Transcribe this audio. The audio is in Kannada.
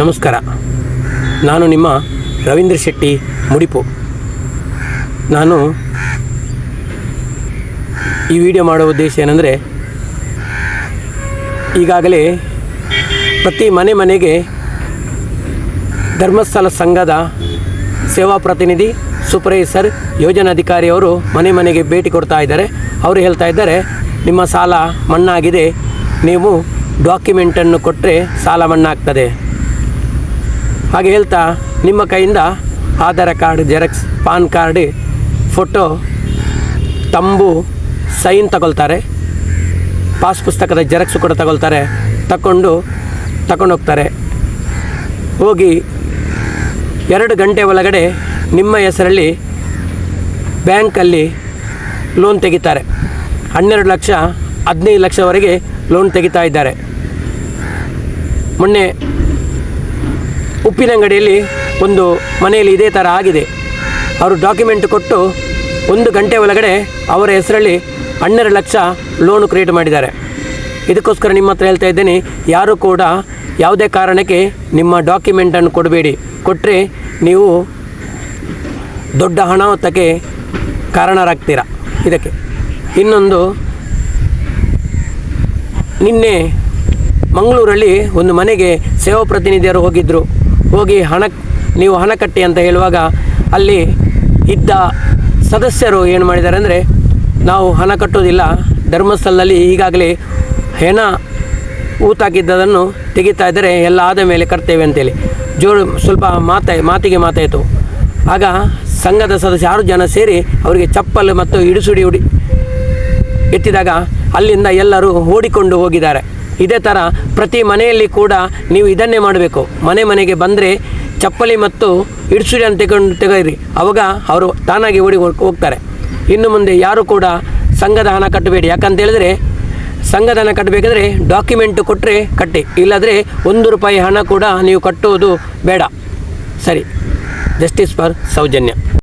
ನಮಸ್ಕಾರ. ನಾನು ನಿಮ್ಮ ರವೀಂದ್ರ ಶೆಟ್ಟಿ, ಮುಡಿಪು. ನಾನು ಈ ವಿಡಿಯೋ ಮಾಡುವ ಉದ್ದೇಶ ಏನಂದರೆ, ಈಗಾಗಲೇ ಪ್ರತಿ ಮನೆ ಮನೆಗೆ ಧರ್ಮಸ್ಥಳ ಸಂಘದ ಸೇವಾ ಪ್ರತಿನಿಧಿ ಸೂಪರ್ವೈಸರ್ ಯೋಜನಾಧಿಕಾರಿಯವರು ಮನೆ ಮನೆಗೆ ಭೇಟಿ ಕೊಡ್ತಾ ಇದ್ದಾರೆ. ಅವರು ಹೇಳ್ತಾ ಇದ್ದಾರೆ, ನಿಮ್ಮ ಸಾಲ ಮಣ್ಣಾಗಿದೆ ನೀವು ಡಾಕ್ಯುಮೆಂಟನ್ನು ಕೊಟ್ಟರೆ ಸಾಲ ಮಣ್ಣಾಗ್ತದೆ ಹಾಗೆ ಹೇಳ್ತಾ, ನಿಮ್ಮ ಕೈಯಿಂದ Aadhaar card, xerox, pan card, photo, thumb, sign ತಗೊಳ್ತಾರೆ. ಪಾಸ್ ಪುಸ್ತಕದ ಜೆರಾಕ್ಸು ಕೂಡ ತಗೊಳ್ತಾರೆ. ತಗೊಂಡು ತಗೊಂಡೋಗ್ತಾರೆ ಹೋಗಿ ಎರಡು ಗಂಟೆ ಒಳಗಡೆ ನಿಮ್ಮ ಹೆಸರಲ್ಲಿ ಬ್ಯಾಂಕಲ್ಲಿ ಲೋನ್ ತೆಗಿತಾರೆ. ಹನ್ನೆರಡು ಲಕ್ಷ, ಹದಿನೈದು ಲಕ್ಷವರೆಗೆ ಲೋನ್ ತೆಗಿತಾ ಇದ್ದಾರೆ. ಮೊನ್ನೆ ಉಪ್ಪಿನಂಗಡಿಯಲ್ಲಿ ಒಂದು ಮನೆಯಲ್ಲಿ ಇದೇ ಥರ ಆಗಿದೆ. ಅವರು ಡಾಕ್ಯುಮೆಂಟ್ ಕೊಟ್ಟು ಒಂದು ಗಂಟೆ ಒಳಗಡೆ ಅವರ ಹೆಸರಲ್ಲಿ ಹನ್ನೆರಡು ಲಕ್ಷ ಲೋನು ಕ್ರಿಯೇಟ್ ಮಾಡಿದ್ದಾರೆ. ಇದಕ್ಕೋಸ್ಕರ ನಿಮ್ಮ ಹತ್ರ ಹೇಳ್ತಾ ಇದ್ದೇನೆ, ಯಾರು ಕೂಡ ಯಾವುದೇ ಕಾರಣಕ್ಕೆ ನಿಮ್ಮ ಡಾಕ್ಯುಮೆಂಟನ್ನು ಕೊಡಬೇಡಿ. ಕೊಟ್ಟರೆ ನೀವು ದೊಡ್ಡ ಅನಾಹುತಕ್ಕೆ ಕಾರಣರಾಗ್ತೀರ? ಇದಕ್ಕೆ. ಇನ್ನೊಂದು, ನಿನ್ನೆ ಮಂಗಳೂರಲ್ಲಿ ಒಂದು ಮನೆಗೆ ಸೇವಾ ಪ್ರತಿನಿಧಿಯರು ಹೋಗಿದ್ದರು ಹೋಗಿ ಹಣ, ನೀವು ಹಣ ಕಟ್ಟಿ ಅಂತ ಹೇಳುವಾಗ ಅಲ್ಲಿ ಇದ್ದ ಸದಸ್ಯರು ಏನು ಮಾಡಿದ್ದಾರೆ ಅಂದರೆ, ನಾವು ಹಣ ಕಟ್ಟೋದಿಲ್ಲ ಧರ್ಮಸ್ಥಳದಲ್ಲಿ ಈಗಾಗಲೇ ಹೆಣ ಊತಾಕಿದ್ದದನ್ನು ತೆಗಿತಾ ಇದ್ದರೆ ಎಲ್ಲ ಆದ ಮೇಲೆ ಕಟ್ತೇವೆ ಅಂತೇಳಿ. ಜೋರು ಸ್ವಲ್ಪ ಮಾತಾ, ಮಾತಿಗೆ ಮಾತಾಯಿತು. ಆಗ ಸಂಘದ ಸದಸ್ಯ ಆರು ಜನ ಸೇರಿ ಅವರಿಗೆ ಚಪ್ಪಲು ಮತ್ತು ಹಿಡಿಸುಡಿ ಉಡಿ ಎತ್ತಿದಾಗ ಅಲ್ಲಿಂದ ಎಲ್ಲರೂ ಓಡಿಕೊಂಡು ಹೋಗಿದ್ದಾರೆ. ಇದೇ ಥರ ಪ್ರತಿ ಮನೆಯಲ್ಲಿ ಕೂಡ ನೀವು ಇದನ್ನೇ ಮಾಡಬೇಕು. ಮನೆ ಮನೆಗೆ ಬಂದರೆ ಚಪ್ಪಲಿ ಮತ್ತು ಇಡ್ಸುಡಿಯನ್ನು ತೆಗೊಂಡು ತೆಗೆಯಿರಿ. ಅವಾಗ ಅವರು ತಾನಾಗಿ ಓಡಿ ಹೋಗ್ತಾರೆ. ಇನ್ನು ಮುಂದೆ ಯಾರು ಕೂಡ ಸಂಘದ ಹಣ ಕಟ್ಟಬೇಡಿ. ಯಾಕಂತ ಹೇಳಿದ್ರೆ ಸಂಘದ ಹಣ ಕಟ್ಟಬೇಕಂದ್ರೆ ಡಾಕ್ಯುಮೆಂಟ್ ಕೊಟ್ಟರೆ ಕಟ್ಟಿ. ಇಲ್ಲಾದರೆ ಒಂದು ರೂಪಾಯಿ ಹಣ ಕೂಡ ನೀವು ಕಟ್ಟುವುದು ಬೇಡ. ಸರಿ. Justice for Soujanya.